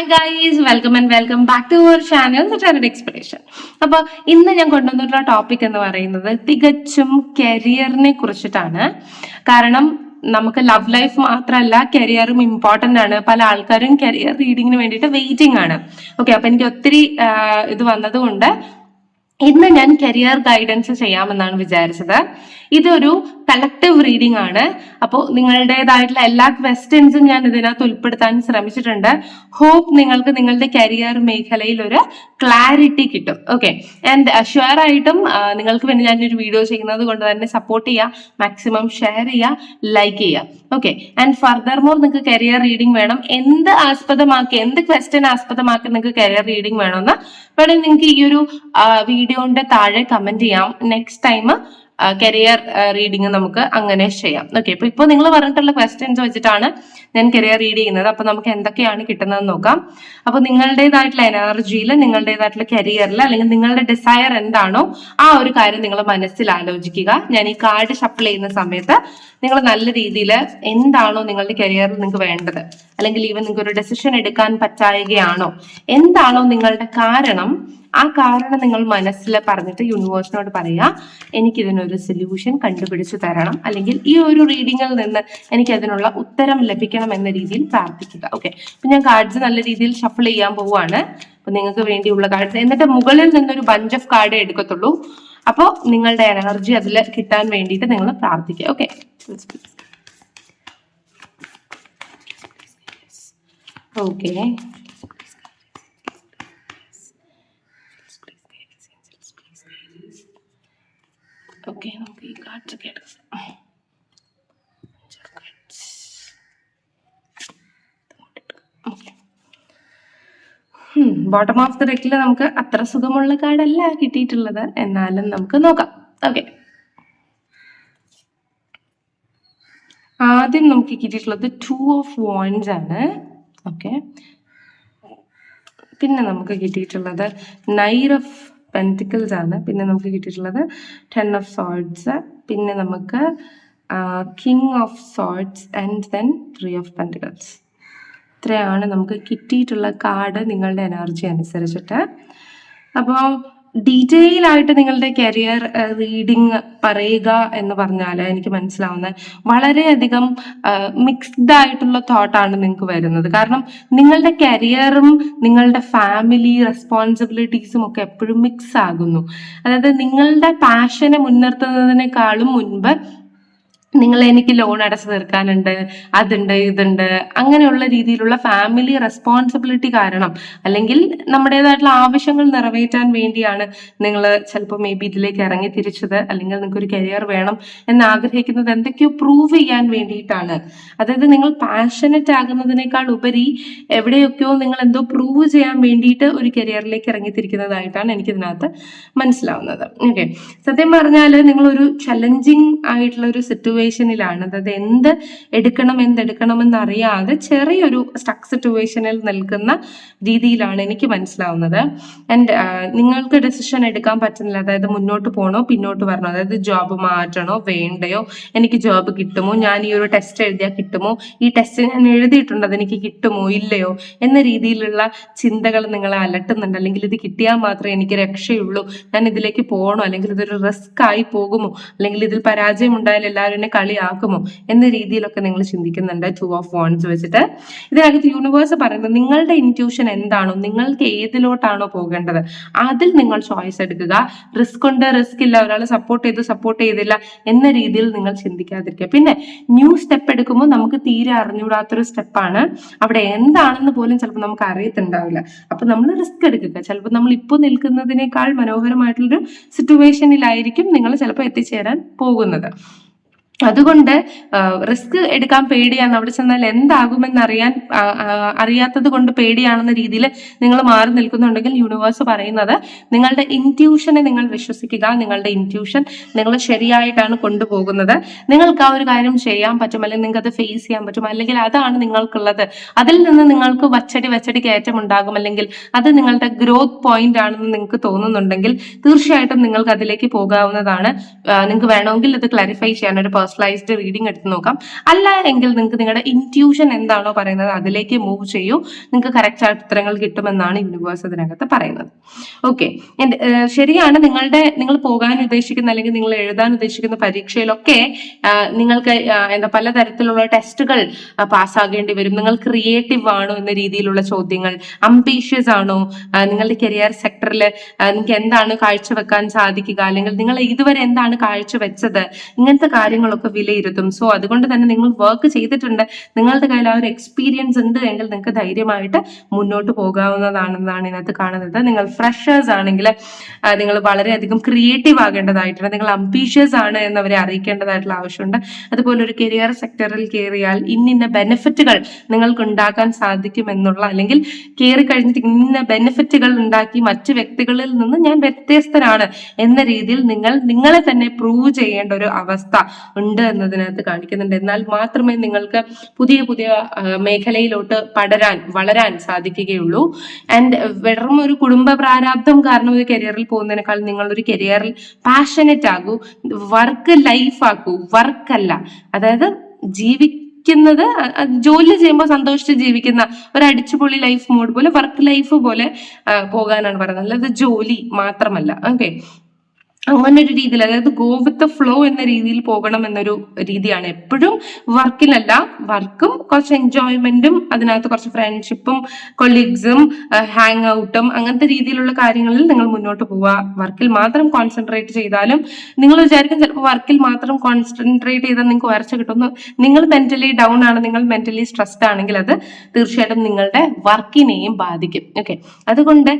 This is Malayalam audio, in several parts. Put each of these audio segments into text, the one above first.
Hi guys welcome and welcome back to our channel channel expectation അപ്പൊ ഇന്ന് ഞാൻ കൊണ്ടുവന്നിട്ടുള്ള ടോപ്പിക് എന്ന് പറയുന്നത് തികച്ചും കരിയറിനെ കുറിച്ചിട്ടാണ്. കാരണം നമുക്ക് ലവ് ലൈഫ് മാത്രമല്ല കരിയറും ഇമ്പോർട്ടന്റ് ആണ്. പല ആൾക്കാരും കരിയർ റീഡിങ്ങിന് വേണ്ടിയിട്ട് വെയിറ്റിംഗ് ആണ്. ഓക്കെ അപ്പൊ എനിക്ക് ഒത്തിരി ഇത് വന്നതുകൊണ്ട് ഇന്ന് ഞാൻ കരിയർ ഗൈഡൻസ് ചെയ്യാമെന്നാണ് വിചാരിച്ചത്. ഇതൊരു കളക്റ്റീവ് റീഡിംഗ് ആണ്. അപ്പോൾ നിങ്ങളുടേതായിട്ടുള്ള എല്ലാ ക്വസ്റ്റ്യൻസും ഞാൻ ഇതിനകത്ത് ഉൾപ്പെടുത്താൻ ശ്രമിച്ചിട്ടുണ്ട്. ഹോപ്പ് നിങ്ങൾക്ക് നിങ്ങളുടെ കരിയർ മേഖലയിൽ ഒരു ക്ലാരിറ്റി കിട്ടും. ഓക്കെ ആൻഡ് ഷുവർ ആയിട്ടും നിങ്ങൾക്ക് വേണ്ടി ഒരു വീഡിയോ ചെയ്യുന്നത് കൊണ്ട് തന്നെ സപ്പോർട്ട് ചെയ്യുക മാക്സിമം ഷെയർ ചെയ്യുക ലൈക്ക് ചെയ്യുക ഓക്കെ ആൻഡ് ഫർദർ മോർ നിങ്ങൾക്ക് കരിയർ റീഡിംഗ് വേണം. എന്ത് ആസ്പദമാക്കി എന്ത് ക്വസ്റ്റ്യൻ ആസ്പദമാക്കി നിങ്ങൾക്ക് കരിയർ റീഡിംഗ് വേണമെന്ന് വേണമെങ്കിൽ നിങ്ങൾക്ക് ഈ ഒരു വീഡിയോന്റെ താഴെ കമന്റ് ചെയ്യാം. നെക്സ്റ്റ് ടൈം കരിയർ റീഡിങ് നമുക്ക് അങ്ങനെ ചെയ്യാം. ഓക്കെ ഇപ്പൊ ഇപ്പൊ നിങ്ങൾ പറഞ്ഞിട്ടുള്ള ക്വസ്റ്റ്യൻസ് വെച്ചിട്ടാണ് ഞാൻ കരിയർ റീഡ് ചെയ്യുന്നത്. അപ്പൊ നമുക്ക് എന്തൊക്കെയാണ് കിട്ടുന്നതെന്ന് നോക്കാം. അപ്പൊ നിങ്ങളുടേതായിട്ടുള്ള എനർജിയിൽ നിങ്ങളുടേതായിട്ടുള്ള കരിയറിൽ അല്ലെങ്കിൽ നിങ്ങളുടെ ഡിസയർ എന്താണോ ആ ഒരു കാര്യം നിങ്ങൾ മനസ്സിൽ ആലോചിക്കുക. ഞാൻ ഈ കാർഡ് ഷഫിൾ ചെയ്യുന്ന സമയത്ത് നിങ്ങൾ നല്ല രീതിയിൽ എന്താണോ നിങ്ങളുടെ കരിയറിൽ നിങ്ങൾക്ക് വേണ്ടത്. അല്ലെങ്കിൽ ഈവൻ നിങ്ങൾക്ക് ഒരു ഡെസിഷൻ എടുക്കാൻ പറ്റായകയാണോ. എന്താണോ നിങ്ങളുടെ കാരണം ആ കാരണം നിങ്ങൾ മനസ്സിൽ പറഞ്ഞിട്ട് യൂണിവേഴ്സിനോട് പറയാ എനിക്കിതിനൊരു സൊല്യൂഷൻ കണ്ടുപിടിച്ചു തരണം. അല്ലെങ്കിൽ ഈ ഒരു റീഡിങ്ങിൽ നിന്ന് എനിക്ക് അതിനുള്ള ഉത്തരം ലഭിക്കണം എന്ന രീതിയിൽ പ്രാർത്ഥിക്കുക. ഓക്കെ അപ്പൊ ഞാൻ കാർഡ്സ് നല്ല രീതിയിൽ ഷഫിൾ ചെയ്യാൻ പോവുകയാണ്. അപ്പൊ നിങ്ങൾക്ക് വേണ്ടിയുള്ള കാർഡ്സ് എന്നിട്ട് മുകളിൽ നിന്നൊരു ബഞ്ച് ഓഫ് കാർഡ് എടുക്കത്തുള്ളൂ. അപ്പോൾ നിങ്ങളുടെ എനർജി അതിൽ കിട്ടാൻ വേണ്ടിയിട്ട് നിങ്ങൾ പ്രാർത്ഥിക്കുക. ഓക്കെ ഓക്കെ ഓക്കെ നമുക്ക് ഈ കാർഡ്സ് ഒക്കെ എടുക്കാം ബോട്ടം ഓഫ് ദ ഡെക്കിൽ നമുക്ക് അത്ര സുഖമുള്ള കാർഡല്ല കിട്ടിയിട്ടുള്ളത്. എന്നാലും നമുക്ക് നോക്കാം. ഓക്കെ ആദ്യം നമുക്ക് കിട്ടിയിട്ടുള്ളത് ടു ഓഫ് വോൺസ് ആണ്. ഓക്കെ പിന്നെ നമുക്ക് കിട്ടിയിട്ടുള്ളത് നൈർ ഓഫ് പെന്റിക്കിൾസ് ആണ്. പിന്നെ നമുക്ക് കിട്ടിയിട്ടുള്ളത് ടെൻ ഓഫ് സോൾട്ട്സ് പിന്നെ നമുക്ക് king of swords and then three of pentacles ഇത്രയാണ് നമുക്ക് കിട്ടിയിട്ടുള്ള കാർഡ് നിങ്ങളുടെ എനർജി അനുസരിച്ചിട്ട്. അപ്പോൾ ഡീറ്റെയിൽ ആയിട്ട് നിങ്ങളുടെ കരിയർ റീഡിങ് പറയുക എന്ന് പറഞ്ഞാൽ എനിക്ക് മനസ്സിലാവുന്നത് വളരെയധികം മിക്സ്ഡ് ആയിട്ടുള്ള തോട്ടാണ് നിങ്ങൾക്ക് വരുന്നത്. കാരണം നിങ്ങളുടെ കരിയറും നിങ്ങളുടെ ഫാമിലി റെസ്പോൺസിബിലിറ്റീസും ഒക്കെ എപ്പോഴും മിക്സ് ആകുന്നു. അതായത് നിങ്ങളുടെ പാഷനെ മുൻനിർത്തുന്നതിനേക്കാളും മുൻപ് നിങ്ങൾ എനിക്ക് ലോൺ അടച്ചു തീർക്കാനുണ്ട് അതുണ്ട് ഇതുണ്ട്. അങ്ങനെയുള്ള രീതിയിലുള്ള ഫാമിലി റെസ്പോൺസിബിലിറ്റി കാരണം അല്ലെങ്കിൽ നമ്മുടേതായിട്ടുള്ള ആവശ്യങ്ങൾ നിറവേറ്റാൻ വേണ്ടിയാണ് നിങ്ങൾ ചിലപ്പോൾ മേ ബി ഇതിലേക്ക് ഇറങ്ങി തിരിച്ചത് അല്ലെങ്കിൽ നിങ്ങൾക്ക് ഒരു കരിയർ വേണം എന്ന് ആഗ്രഹിക്കുന്നത് എന്തൊക്കെയോ പ്രൂവ് ചെയ്യാൻ വേണ്ടിയിട്ടാണ്. അതായത് നിങ്ങൾ പാഷനറ്റ് ആകുന്നതിനേക്കാൾ ഉപരി എവിടെയൊക്കെയോ നിങ്ങൾ എന്തോ പ്രൂവ് ചെയ്യാൻ വേണ്ടിയിട്ട് ഒരു കരിയറിലേക്ക് ഇറങ്ങിത്തിരിക്കുന്നതായിട്ടാണ് എനിക്കിതിനകത്ത് മനസ്സിലാവുന്നത്. ഓക്കെ സത്യം പറഞ്ഞാൽ നിങ്ങളൊരു ചലഞ്ചിങ് ആയിട്ടുള്ള ഒരു സിറ്റുവേഷനിലാണ് അതായത് എന്ത് എടുക്കണം എന്തെടുക്കണമെന്ന് അറിയാതെ ചെറിയൊരു സ്റ്റക്ക് സിറ്റുവേഷനിൽ നിൽക്കുന്ന രീതിയിലാണ് എനിക്ക് മനസ്സിലാവുന്നത്. ആൻഡ് നിങ്ങൾക്ക് ഡെസിഷൻ എടുക്കാൻ പറ്റുന്നില്ല. അതായത് മുന്നോട്ട് പോകണോ പിന്നോട്ട് വരണോ? അതായത് ജോബ് മാറ്റണോ വേണ്ടയോ? എനിക്ക് ജോബ് കിട്ടുമോ? ഞാൻ ഈ ഒരു ടെസ്റ്റ് എഴുതിയാൽ കിട്ടുമോ? ഈ ടെസ്റ്റ് ഞാൻ എഴുതിയിട്ടുണ്ട്? അതെനിക്ക് കിട്ടുമോ? ഇല്ലയോ? എന്ന രീതിയിലുള്ള ചിന്തകൾ നിങ്ങളെ അലട്ടുന്നുണ്ട്. അല്ലെങ്കിൽ ഇത് കിട്ടിയാൽ മാത്രമേ എനിക്ക് രക്ഷയുള്ളൂ. ഞാൻ ഇതിലേക്ക് പോകണോ അല്ലെങ്കിൽ ഇതൊരു റിസ്ക് ആയി പോകുമോ? അല്ലെങ്കിൽ ഇതിൽ പരാജയം ഉണ്ടായാൽ എല്ലാവരും എന്നെ കളിയാക്കുമോ എന്ന രീതിയിലൊക്കെ നിങ്ങൾ ചിന്തിക്കുന്നുണ്ട്. ടു ഓഫ് വോൺസ് വെച്ചിട്ട്. ഇതിനകത്ത് യൂണിവേഴ്സ് പറയുന്നത് നിങ്ങളുടെ ഇന്റ്യൂഷൻ എന്താണോ നിങ്ങൾക്ക് ഏതിലോട്ടാണോ പോകേണ്ടത് അതിൽ നിങ്ങൾ ചോയ്സ് എടുക്കുക. റിസ്ക് ഉണ്ട് റിസ്ക് ഇല്ല ഒരാൾ സപ്പോർട്ട് ചെയ്തു സപ്പോർട്ട് ചെയ്തില്ല എന്ന രീതിയിൽ നിങ്ങൾ ചിന്തിക്കാതിരിക്കുക. പിന്നെ ന്യൂ സ്റ്റെപ്പ് എടുക്കുമ്പോൾ നമുക്ക് തീരെ അറിഞ്ഞുകൂടാത്തൊരു സ്റ്റെപ്പാണ് അവിടെ എന്താണെന്ന് പോലും ചിലപ്പോൾ നമുക്ക് അറിയത്തുണ്ടാവില്ല. അപ്പൊ നമ്മൾ റിസ്ക് എടുക്കുക. ചിലപ്പോൾ നമ്മൾ ഇപ്പോൾ നിൽക്കുന്നതിനേക്കാൾ മനോഹരമായിട്ടുള്ളൊരു സിറ്റുവേഷനിലായിരിക്കും നിങ്ങൾ ചിലപ്പോൾ എത്തിച്ചേരാൻ പോകുന്നത്. അതുകൊണ്ട് റിസ്ക് എടുക്കാൻ പേടിയാണ്. അവിടെ ചെന്നാൽ എന്താകുമെന്ന് അറിയാൻ അറിയാത്തത് കൊണ്ട് പേടിയാണെന്ന രീതിയിൽ നിങ്ങൾ മാറി നിൽക്കുന്നുണ്ടെങ്കിൽ യൂണിവേഴ്സ് പറയുന്നത് നിങ്ങളുടെ ഇന്റ്യൂഷനെ നിങ്ങൾ വിശ്വസിക്കുക. നിങ്ങളുടെ ഇന്റ്യൂഷൻ നിങ്ങൾ ശരിയായിട്ടാണ് കൊണ്ടുപോകുന്നത്. നിങ്ങൾക്ക് ആ ഒരു കാര്യം ചെയ്യാൻ പറ്റും അല്ലെങ്കിൽ നിങ്ങൾക്ക് അത് ഫേസ് ചെയ്യാൻ പറ്റും അല്ലെങ്കിൽ അതാണ് നിങ്ങൾക്കുള്ളത്. അതിൽ നിന്ന് നിങ്ങൾക്ക് വച്ചടി വച്ചടി കയറ്റം ഉണ്ടാകും അല്ലെങ്കിൽ അത് നിങ്ങളുടെ ഗ്രോത്ത് പോയിന്റ് ആണെന്ന് നിങ്ങൾക്ക് തോന്നുന്നുണ്ടെങ്കിൽ തീർച്ചയായിട്ടും നിങ്ങൾക്ക് അതിലേക്ക് പോകാവുന്നതാണ്. നിങ്ങൾക്ക് വേണമെങ്കിൽ ഇത് ക്ലാരിഫൈ ചെയ്യാൻ ഒരു പേഴ്സണലൈസ്ഡ് റീഡിംഗ് എടുത്ത് നോക്കാം. അല്ല എങ്കിൽ നിങ്ങൾക്ക് നിങ്ങളുടെ ഇന്റ്യൂഷൻ എന്താണോ പറയുന്നത് അതിലേക്ക് മൂവ് ചെയ്യൂ. നിങ്ങൾക്ക് കറക്റ്റ് ആയിട്ട് ഉത്തരങ്ങൾ കിട്ടുമെന്നാണ് യൂണിവേഴ്സ് അതിനകത്ത് പറയുന്നത്. ഓക്കെ ശരിയാണ്. നിങ്ങളുടെ നിങ്ങൾ പോകാൻ ഉദ്ദേശിക്കുന്ന അല്ലെങ്കിൽ നിങ്ങൾ എഴുതാൻ ഉദ്ദേശിക്കുന്ന പരീക്ഷയിലൊക്കെ നിങ്ങൾക്ക് എന്താ പലതരത്തിലുള്ള ടെസ്റ്റുകൾ പാസ്സാകേണ്ടി വരും. നിങ്ങൾ ക്രിയേറ്റീവ് ആണോ എന്ന രീതിയിലുള്ള ചോദ്യങ്ങൾ അംബീഷ്യസ് ആണോ നിങ്ങളുടെ കരിയർ സെക്ടറിൽ നിങ്ങൾക്ക് എന്താണ് കാഴ്ചവെക്കാൻ സാധിക്കുക അല്ലെങ്കിൽ നിങ്ങൾ ഇതുവരെ എന്താണ് കാഴ്ചവെച്ചത് ഇങ്ങനത്തെ കാര്യങ്ങളൊക്കെ വിലയിരുത്തും. സോ അതുകൊണ്ട് തന്നെ നിങ്ങൾ വർക്ക് ചെയ്തിട്ടുണ്ട്. നിങ്ങളുടെ കയ്യിൽ ആ ഒരു എക്സ്പീരിയൻസ് ഉണ്ട് എങ്കിൽ നിങ്ങൾക്ക് ധൈര്യമായിട്ട് മുന്നോട്ട് പോകാവുന്നതാണെന്നാണ് ഇതിനകത്ത് കാണുന്നത്. നിങ്ങൾ ഫ്രഷേഴ്സ് ആണെങ്കിൽ നിങ്ങൾ വളരെയധികം ക്രിയേറ്റീവ് ആകേണ്ടതായിട്ടുണ്ട്. നിങ്ങൾ അംബീഷ്യസ് ആണ് എന്നവരെ അറിയിക്കേണ്ടതായിട്ടുള്ള ആവശ്യമുണ്ട്. അതുപോലെ ഒരു കരിയർ സെക്ടറിൽ കയറിയാൽ ഇന്നിന്ന ബെനിഫിറ്റുകൾ നിങ്ങൾക്ക് ഉണ്ടാക്കാൻ സാധിക്കും എന്നുള്ള അല്ലെങ്കിൽ കയറി കഴിഞ്ഞിട്ട് ഇന്ന ബെനിഫിറ്റുകൾ ഉണ്ടാക്കി മറ്റു വ്യക്തികളിൽ നിന്ന് ഞാൻ വ്യത്യസ്തനാണ് എന്ന രീതിയിൽ നിങ്ങൾ നിങ്ങളെ തന്നെ പ്രൂവ് ചെയ്യേണ്ട ഒരു അവസ്ഥ ഉണ്ട് എന്നതിനകത്ത് കാണിക്കുന്നുണ്ട്. എന്നാൽ മാത്രമേ നിങ്ങൾക്ക് പുതിയ പുതിയ മേഖലയിലോട്ട് പടരാൻ വളരാൻ സാധിക്കുകയുള്ളൂ. ആൻഡ് വെറും ഒരു കുടുംബ പ്രാരാബ്ദം കാരണം ഒരു കരിയറിൽ പോകുന്നതിനേക്കാൾ നിങ്ങൾ ഒരു കരിയറിൽ പാഷനറ്റ് ആകൂ വർക്ക് ലൈഫ് ആക്കൂ. വർക്കല്ല അതായത് ജീവിക്കുന്നത് അ- അ- ജോലി ചെയ്യുമ്പോൾ സന്തോഷിച്ച് ജീവിക്കുന്ന ഒരു അടിച്ചുപൊളി ലൈഫ് മോഡ് പോലെ വർക്ക് ലൈഫ് പോലെ പോകാനാണ് പറയുന്നത്. അല്ലാതെ ജോലി മാത്രമല്ല. ഓക്കെ അങ്ങനെ ഒരു രീതിയിൽ അതായത് ഗോ വിത്ത് ഫ്ലോ എന്ന രീതിയിൽ പോകണം എന്നൊരു രീതിയാണ്. എപ്പോഴും വർക്കിലല്ല വർക്കും കുറച്ച് എൻജോയ്മെന്റും അതിനകത്ത് കുറച്ച് ഫ്രണ്ട്ഷിപ്പും കൊളീഗ്സും ഹാങ് ഔട്ടും അങ്ങനത്തെ രീതിയിലുള്ള കാര്യങ്ങളിൽ നിങ്ങൾ മുന്നോട്ട് പോവുക. വർക്കിൽ മാത്രം കോൺസെൻട്രേറ്റ് ചെയ്താലും നിങ്ങൾ വിചാരിക്കും ചിലപ്പോൾ വർക്കിൽ മാത്രം കോൺസെൻട്രേറ്റ് ചെയ്താൽ നിങ്ങൾക്ക് വരച്ച കിട്ടുന്നു നിങ്ങൾ മെന്റലി ഡൗൺ ആണ് നിങ്ങൾ മെന്റലി സ്ട്രെസ്ഡ് ആണെങ്കിൽ അത് തീർച്ചയായിട്ടും നിങ്ങളുടെ വർക്കിനെയും ബാധിക്കും. ഓക്കെ. അതുകൊണ്ട്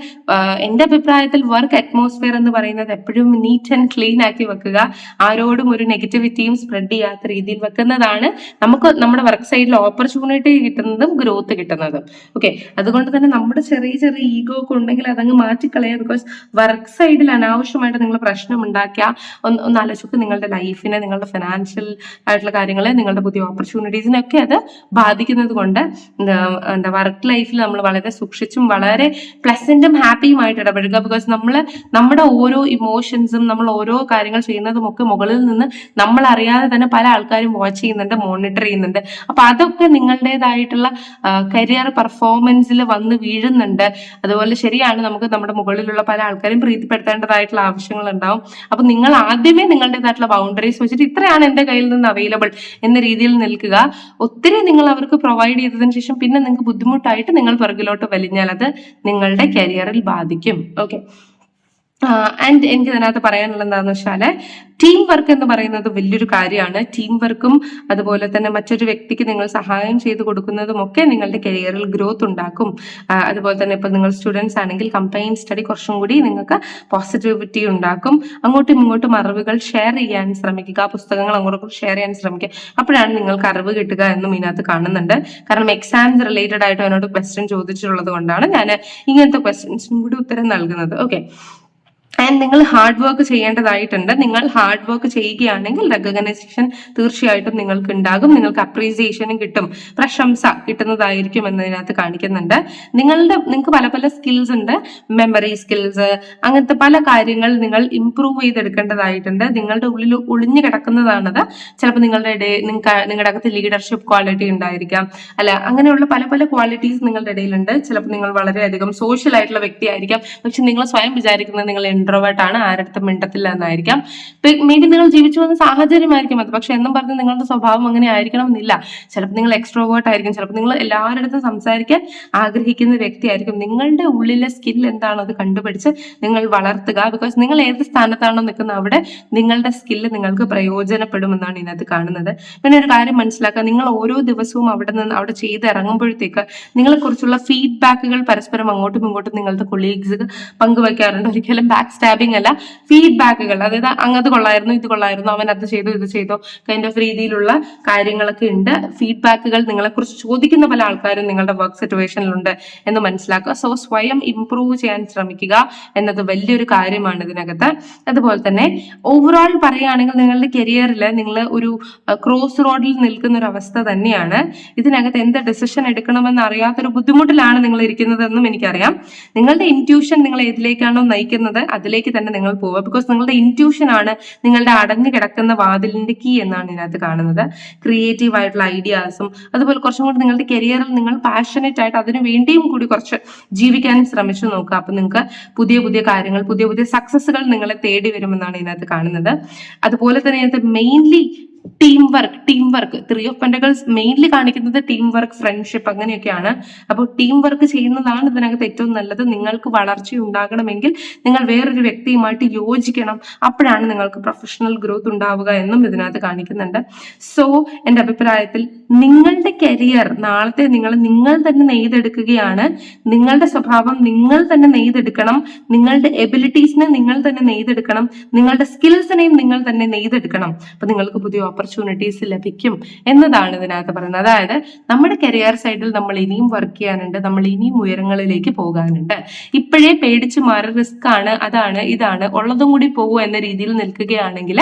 എന്റെ അഭിപ്രായത്തിൽ വർക്ക് അറ്റ്മോസ്ഫിയർ എന്ന് പറയുന്നത് എപ്പോഴും നീറ്റ് ആൻഡ് ക്ലീൻ ആക്കി വെക്കുക. ആരോടും ഒരു നെഗറ്റിവിറ്റിയും സ്പ്രെഡ് ചെയ്യാത്ത രീതിയിൽ വെക്കുന്നതാണ് നമുക്ക് നമ്മുടെ വർക്ക് സൈഡിൽ ഓപ്പർച്യൂണിറ്റി കിട്ടുന്നതും ഗ്രോത്ത് കിട്ടുന്നതും. ഓക്കെ അതുകൊണ്ട് തന്നെ നമ്മുടെ ചെറിയ ചെറിയ ഈഗോ ഒക്കെ ഉണ്ടെങ്കിൽ അതങ്ങ് മാറ്റിക്കളയുക ബിക്കോസ് വർക്ക് സൈഡിൽ അനാവശ്യമായിട്ട് നിങ്ങൾ പ്രശ്നം ഉണ്ടാക്കിയ ഒന്ന് ഒന്ന് നിങ്ങളുടെ ലൈഫിനെ നിങ്ങളുടെ ഫിനാൻഷ്യൽ ആയിട്ടുള്ള കാര്യങ്ങളെ നിങ്ങളുടെ പുതിയ ഓപ്പർച്യൂണിറ്റീസിനൊക്കെ അത് ബാധിക്കുന്നത് കൊണ്ട് എന്താ എന്താ വർക്ക് ലൈഫിൽ നമ്മൾ വളരെ സൂക്ഷിച്ചും വളരെ പ്ലസന്റും ഹാപ്പിയുമായിട്ട് ഇടപെടുക ബിക്കോസ് നമ്മൾ നമ്മുടെ ഓരോ ഇമോഷൻസും നമ്മൾ ഓരോ കാര്യങ്ങൾ ചെയ്യുന്നതും ഒക്കെ മുകളിൽ നിന്ന് നമ്മൾ അറിയാതെ തന്നെ പല ആൾക്കാരും വാച്ച് ചെയ്യുന്നുണ്ട് മോണിറ്റർ ചെയ്യുന്നുണ്ട്. അപ്പൊ അതൊക്കെ നിങ്ങളുടേതായിട്ടുള്ള കരിയർ പെർഫോമൻസിൽ വന്ന് വീഴുന്നുണ്ട്. അതുപോലെ ശരിയാണ് നമുക്ക് നമ്മുടെ മുകളിലുള്ള പല ആൾക്കാരും പ്രീതിപ്പെടുത്തേണ്ടതായിട്ടുള്ള ആവശ്യങ്ങൾ ഉണ്ടാവും അപ്പൊ നിങ്ങൾ ആദ്യമേ നിങ്ങളുടേതായിട്ടുള്ള ബൗണ്ടറീസ് വെച്ചിട്ട് ഇത്രയാണ് എന്റെ കയ്യിൽ നിന്ന് അവൈലബിൾ എന്ന രീതിയിൽ നിൽക്കുക. ഒത്തിരി നിങ്ങൾ അവർക്ക് പ്രൊവൈഡ് ചെയ്തതിനു ശേഷം പിന്നെ നിങ്ങൾക്ക് ബുദ്ധിമുട്ടായിട്ട് നിങ്ങൾ പുറകിലോട്ട് വലിഞ്ഞാൽ അത് നിങ്ങളുടെ കരിയറിൽ ബാധിക്കും. ഓക്കെ ആൻഡ് എനിക്ക് ഇതിനകത്ത് പറയാനുള്ളത് എന്താണെന്ന് വെച്ചാൽ ടീം വർക്ക് എന്ന് പറയുന്നത് വലിയൊരു കാര്യമാണ്. ടീം വർക്കും അതുപോലെ തന്നെ മറ്റൊരു വ്യക്തിക്ക് നിങ്ങൾ സഹായം ചെയ്ത് കൊടുക്കുന്നതും ഒക്കെ നിങ്ങളുടെ കരിയറിൽ ഗ്രോത്ത് ഉണ്ടാക്കും. അതുപോലെ തന്നെ ഇപ്പൊ നിങ്ങൾ സ്റ്റുഡൻസ് ആണെങ്കിൽ കമ്പൈൻ സ്റ്റഡി കുറച്ചും കൂടി നിങ്ങൾക്ക് പോസിറ്റിവിറ്റി ഉണ്ടാക്കും. അങ്ങോട്ടും ഇങ്ങോട്ടും അറിവുകൾ ഷെയർ ചെയ്യാൻ ശ്രമിക്കുക. പുസ്തകങ്ങൾ അങ്ങോട്ടും ഷെയർ ചെയ്യാൻ ശ്രമിക്കുക. അപ്പോഴാണ് നിങ്ങൾക്ക് അറിവ് കിട്ടുക എന്നും ഇതിനകത്ത് കാണുന്നുണ്ട്. കാരണം എക്സാംസ് റിലേറ്റഡ് ആയിട്ട് എന്നോട് ക്വസ്റ്റ്യൻ ചോദിച്ചിട്ടുള്ളത് കൊണ്ടാണ് ഞാൻ ഇങ്ങനത്തെ ക്വസ്റ്റ്യൻസിനും കൂടി ഉത്തരം നൽകുന്നത്. ഓക്കെ ആൻഡ് നിങ്ങൾ ഹാർഡ് വർക്ക് ചെയ്യേണ്ടതായിട്ടുണ്ട്. നിങ്ങൾ ഹാർഡ് വർക്ക് ചെയ്യുകയാണെങ്കിൽ റെക്കഗ്നൈസേഷൻ തീർച്ചയായിട്ടും നിങ്ങൾക്ക് ഉണ്ടാകും. നിങ്ങൾക്ക് അപ്രീസിയേഷനും കിട്ടും. പ്രശംസ കിട്ടുന്നതായിരിക്കും എന്നതിനകത്ത് കാണിക്കുന്നുണ്ട്. നിങ്ങളുടെ നിങ്ങൾക്ക് പല പല സ്കിൽസ് ഉണ്ട്. മെമ്മറി സ്കിൽസ് അങ്ങനത്തെ പല കാര്യങ്ങൾ നിങ്ങൾ ഇംപ്രൂവ് ചെയ്തെടുക്കേണ്ടതായിട്ടുണ്ട്. നിങ്ങളുടെ ഉള്ളിൽ ഒളിഞ്ഞു കിടക്കുന്നതാണത്. ചിലപ്പോൾ നിങ്ങളുടെ ഇടയിൽ നിങ്ങൾക്ക് നിങ്ങളുടെ അകത്ത് ലീഡർഷിപ്പ് ക്വാളിറ്റി ഉണ്ടായിരിക്കാം. അല്ല അങ്ങനെയുള്ള പല പല ക്വാളിറ്റീസ് നിങ്ങളുടെ ഇടയിലുണ്ട്. ചിലപ്പോൾ നിങ്ങൾ വളരെയധികം സോഷ്യൽ ആയിട്ടുള്ള വ്യക്തിയായിരിക്കാം. പക്ഷെ നിങ്ങൾ സ്വയം വിചാരിക്കുന്നത് നിങ്ങൾ ഇൻട്രോവേർട്ട് ആണ് ആരടുത്തും മിണ്ടത്തില്ല എന്നായിരിക്കാം മേ ബി നിങ്ങൾ ജീവിച്ചു വന്ന സാഹചര്യമായിരിക്കും അത്. പക്ഷെ എന്നും പറഞ്ഞ് നിങ്ങളുടെ സ്വഭാവം അങ്ങനെ ആയിരിക്കണം എന്നില്ല ചിലപ്പോൾ നിങ്ങൾ എക്സ്ട്രോവേർട്ട് ആയിരിക്കും. ചിലപ്പോൾ നിങ്ങൾ എല്ലാവരുടെ സംസാരിക്കാൻ ആഗ്രഹിക്കുന്ന വ്യക്തിയായിരിക്കും. നിങ്ങളുടെ ഉള്ളിലെ സ്കിൽ എന്താണോ അത് കണ്ടുപിടിച്ച് നിങ്ങൾ വളർത്തുക. ബിക്കോസ് നിങ്ങൾ ഏത് സ്ഥാനത്താണോ നിൽക്കുന്നത് അവിടെ നിങ്ങളുടെ സ്കില്ല് നിങ്ങൾക്ക് പ്രയോജനപ്പെടുമെന്നാണ് ഇതിനകത്ത് കാണുന്നത്. പിന്നെ ഒരു കാര്യം മനസ്സിലാക്കുക. നിങ്ങൾ ഓരോ ദിവസവും അവിടെ നിന്ന് അവിടെ ചെയ്ത് ഇറങ്ങുമ്പോഴത്തേക്ക് നിങ്ങളെ കുറിച്ചുള്ള ഫീഡ്ബാക്കുകൾ പരസ്പരം അങ്ങോട്ടും ഇങ്ങോട്ടും നിങ്ങളുടെ കൊളീഗ്സ് പങ്കുവയ്ക്കാറുണ്ട് ഒരിക്കലും ബാക്ക് സ്റ്റാബിംഗ് അല്ല ഫീഡ്ബാക്കുകൾ അതായത് അങ്ങത് കൊള്ളായിരുന്നു ഇത് കൊള്ളായിരുന്നു അവൻ അത് ചെയ്തു ഇത് ചെയ്തു. കൈൻഡ് ഓഫ് രീതിയിലുള്ള കാര്യങ്ങളൊക്കെ ഉണ്ട്. ഫീഡ്ബാക്കുകൾ നിങ്ങളെ കുറിച്ച് ചോദിക്കുന്ന പല ആൾക്കാരും നിങ്ങളുടെ വർക്ക് സിറ്റുവേഷനിലുണ്ട് എന്ന് മനസ്സിലാക്കുക. സോ സ്വയം ഇംപ്രൂവ് ചെയ്യാൻ ശ്രമിക്കുക എന്നത് വലിയൊരു കാര്യമാണ് ഇതിനകത്ത്. അതുപോലെ തന്നെ ഓവറോൾ പറയുകയാണെങ്കിൽ നിങ്ങളുടെ കരിയറിൽ നിങ്ങൾ ഒരു ക്രോസ് റോഡിൽ നിൽക്കുന്ന ഒരു അവസ്ഥ തന്നെയാണ്. ഇതിനകത്ത് എന്ത് ഡിസിഷൻ എടുക്കണമെന്ന് അറിയാത്തൊരു ബുദ്ധിമുട്ടിലാണ് നിങ്ങൾ ഇരിക്കുന്നതെന്നും എനിക്കറിയാം. നിങ്ങളുടെ ഇന്റ്യൂഷൻ നിങ്ങൾ ഏതിലേക്കാണോ നയിക്കുന്നത് അതിലേക്ക് തന്നെ നിങ്ങൾ പോവുക. ബിക്കോസ് നിങ്ങളുടെ ഇന്റ്യൂഷൻ ആണ് നിങ്ങളുടെ അടഞ്ഞു കിടക്കുന്ന വാതിലിന്റെ കീ എന്നാണ് ഇതിനകത്ത് കാണുന്നത്. ക്രിയേറ്റീവ് ആയിട്ടുള്ള ഐഡിയാസും അതുപോലെ കുറച്ചും കൂടി നിങ്ങളുടെ കരിയറിൽ നിങ്ങൾ പാഷനേറ്റ് ആയിട്ട് അതിനു വേണ്ടിയും കൂടി കുറച്ച് ജീവിക്കാനും ശ്രമിച്ചു നോക്കുക. അപ്പൊ നിങ്ങൾക്ക് പുതിയ പുതിയ കാര്യങ്ങൾ പുതിയ പുതിയ സക്സസ്സുകൾ നിങ്ങളെ തേടി വരുമെന്നാണ് ഇതിനകത്ത് കാണുന്നത്. അതുപോലെ തന്നെ ഇതിനകത്ത് mainly team work team work three of pentacles mainly കാണിക്കുന്നത് ടീം വർക്ക് ഫ്രണ്ട്ഷിപ്പ് അങ്ങനെയൊക്കെയാണ്. അപ്പോൾ ടീം വർക്ക് ചെയ്യുന്നതാണ് ഇതിനകത്ത് ഏറ്റവും നല്ലത്. നിങ്ങൾക്ക് വളർച്ച ഉണ്ടാകണമെങ്കിൽ നിങ്ങൾ വേറൊരു വ്യക്തിയുമായിട്ട് യോജിക്കണം. അപ്പോഴാണ് നിങ്ങൾക്ക് പ്രൊഫഷണൽ ഗ്രോത്ത് ഉണ്ടാവുക എന്നും ഇതിനകത്ത് കാണിക്കുന്നുണ്ട്. സോ എന്റെ അഭിപ്രായത്തിൽ നിങ്ങളുടെ കരിയർ നാളത്തെ നിങ്ങൾ നിങ്ങൾ തന്നെ നെയ്തെടുക്കുകയാണ്. നിങ്ങളുടെ സ്വഭാവം നിങ്ങൾ തന്നെ നെയ്തെടുക്കണം. നിങ്ങളുടെ എബിലിറ്റീസിനെ നിങ്ങൾ തന്നെ നെയ്തെടുക്കണം. നിങ്ങളുടെ സ്കിൽസിനെയും നിങ്ങൾ തന്നെ നെയ്തെടുക്കണം. അപ്പൊ നിങ്ങൾക്ക് പുതിയ ഓപ്പർച്യൂണിറ്റീസ് ലഭിക്കും എന്നതാണ് ഇതിനകത്ത് പറയുന്നത്. അതായത് നമ്മുടെ കരിയർ സൈഡിൽ നമ്മൾ ഇനിയും വർക്ക് ചെയ്യാനുണ്ട് നമ്മൾ ഇനിയും ഉയരങ്ങളിലേക്ക് പോകാനുണ്ട്. ഇപ്പോഴേ പേടിച്ച് മാറി റിസ്ക് ആണ് അതാണ് ഇതാണ് ഉള്ളതും കൂടി പോകുക എന്ന രീതിയിൽ നിൽക്കുകയാണെങ്കിൽ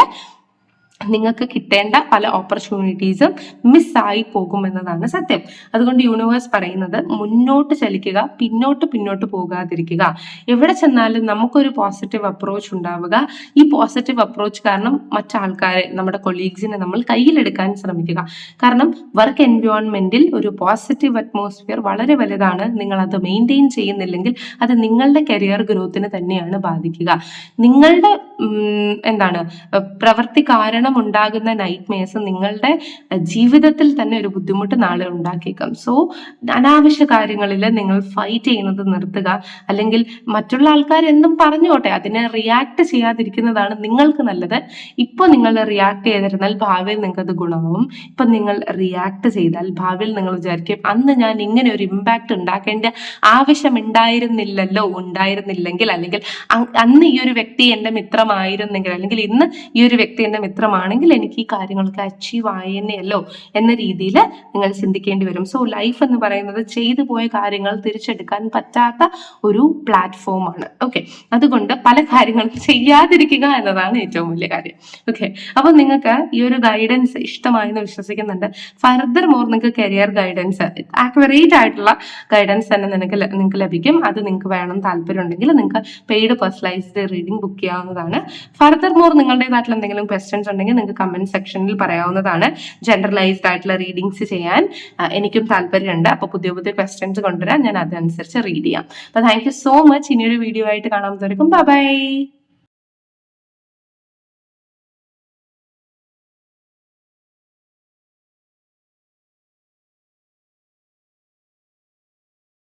നിങ്ങൾക്ക് കിട്ടേണ്ട പല ഓപ്പർച്യൂണിറ്റീസും മിസ്സായി പോകുമെന്നതാണ് സത്യം. അതുകൊണ്ട് യൂണിവേഴ്സ് പറയുന്നത് മുന്നോട്ട് ചലിക്കുക പിന്നോട്ട് പിന്നോട്ട് പോകാതിരിക്കുക. എവിടെ ചെന്നാലും നമുക്കൊരു പോസിറ്റീവ് അപ്രോച്ച് ഉണ്ടാവുക. ഈ പോസിറ്റീവ് അപ്രോച്ച് കാരണം മറ്റാൾക്കാരെ നമ്മുടെ കൊളീഗ്സിനെ നമ്മൾ കയ്യിലെടുക്കാൻ ശ്രമിക്കുക. കാരണം വർക്ക് എൻവയോൺമെന്റിൽ ഒരു പോസിറ്റീവ് അറ്റ്മോസ്ഫിയർ വളരെ വലുതാണ്. നിങ്ങൾ അത് മെയിന്റെയിൻ ചെയ്യുന്നില്ലെങ്കിൽ അത് നിങ്ങളുടെ കരിയർ ഗ്രോത്തിന് തന്നെയാണ് ബാധിക്കുക. നിങ്ങളുടെ എന്താണ് പ്രവൃത്തി കാരണം ഉണ്ടാകുന്ന നൈറ്റ് മേഴ്സ് നിങ്ങളുടെ ജീവിതത്തിൽ തന്നെ ഒരു ബുദ്ധിമുട്ട് നാളെ ഉണ്ടാക്കിയേക്കാം. സോ അനാവശ്യ കാര്യങ്ങളിൽ നിങ്ങൾ ഫൈറ്റ് ചെയ്യുന്നത് നിർത്തുക. അല്ലെങ്കിൽ മറ്റുള്ള ആൾക്കാർ എന്തും പറഞ്ഞോട്ടെ അതിനെ റിയാക്ട് ചെയ്യാതിരിക്കുന്നതാണ് നിങ്ങൾക്ക് നല്ലത്. ഇപ്പോൾ നിങ്ങൾ റിയാക്ട് ചെയ്തിരുന്നാൽ ഭാവിയിൽ നിങ്ങൾക്ക് അത് ഗുണമാവും. ഇപ്പൊ നിങ്ങൾ റിയാക്ട് ചെയ്താൽ ഭാവിയിൽ നിങ്ങൾ വിചാരിക്കും അന്ന് ഞാൻ ഇങ്ങനെ ഒരു ഇമ്പാക്ട് ഉണ്ടാക്കേണ്ട ആവശ്യം ഉണ്ടായിരുന്നില്ലല്ലോ ഉണ്ടായിരുന്നില്ലെങ്കിൽ അല്ലെങ്കിൽ അന്ന് ഈ ഒരു വ്യക്തി എന്റെ മിത്രമായിരുന്നെങ്കിൽ അല്ലെങ്കിൽ ഇന്ന് ഈ ഒരു വ്യക്തി എന്റെ മിത്രമാണെങ്കിൽ എനിക്ക് ഈ കാര്യങ്ങളൊക്കെ അച്ചീവ് ആയെന്നെയല്ലോ എന്ന രീതിയിൽ നിങ്ങൾ ചിന്തിക്കേണ്ടി വരും. സോ ലൈഫ് എന്ന് പറയുന്നത് ചെയ്തു പോയ കാര്യങ്ങൾ തിരിച്ചെടുക്കാൻ പറ്റാത്ത ഒരു പ്ലാറ്റ്ഫോം ആണ്. ഓക്കെ അതുകൊണ്ട് പല കാര്യങ്ങളും ചെയ്യാതിരിക്കുക എന്നതാണ് ഏറ്റവും വലിയ കാര്യം. ഓക്കെ അപ്പോൾ നിങ്ങൾക്ക് ഈ ഒരു ഗൈഡൻസ് ഇഷ്ടമായി എന്ന് വിശ്വസിക്കുന്നുണ്ട്. ഫർദർ മോർ നിങ്ങൾക്ക് കരിയർ ഗൈഡൻസ് ആക്യുറേറ്റ് ആയിട്ടുള്ള ഗൈഡൻസ് തന്നെ നിനക്ക് നിങ്ങൾക്ക് ലഭിക്കും. അത് നിങ്ങൾക്ക് വേണം താല്പര്യം ഉണ്ടെങ്കിൽ നിങ്ങൾക്ക് പെയ്ഡ് പേഴ്സണലൈസ്ഡ് റീഡിംഗ് ബുക്ക് ചെയ്യാവുന്നതാണ്. ഫർദർ മോർ നാട്ടിൽ എന്തെങ്കിലും ക്വസ്റ്റ്യൻസ് ഉണ്ടെങ്കിൽ നിങ്ങൾക്ക് കമന്റ് സെക്ഷനിൽ പറയാവുന്നതാണ്. ജനറലൈസ്ഡ് ആയിട്ടുള്ള റീഡിങ്സ് ചെയ്യാൻ എനിക്കും താല്പര്യമുണ്ട്. അപ്പോൾ പുതിയ പുതിയ ക്വസ്റ്റ്യൻസ് കൊണ്ടുവരാൻ ഞാൻ അതനുസരിച്ച് റീഡ് ചെയ്യാം. അപ്പോൾ താങ്ക് സോ മച്ച് ഇനിയൊരു വീഡിയോ ആയിട്ട് കാണാൻ ബൈ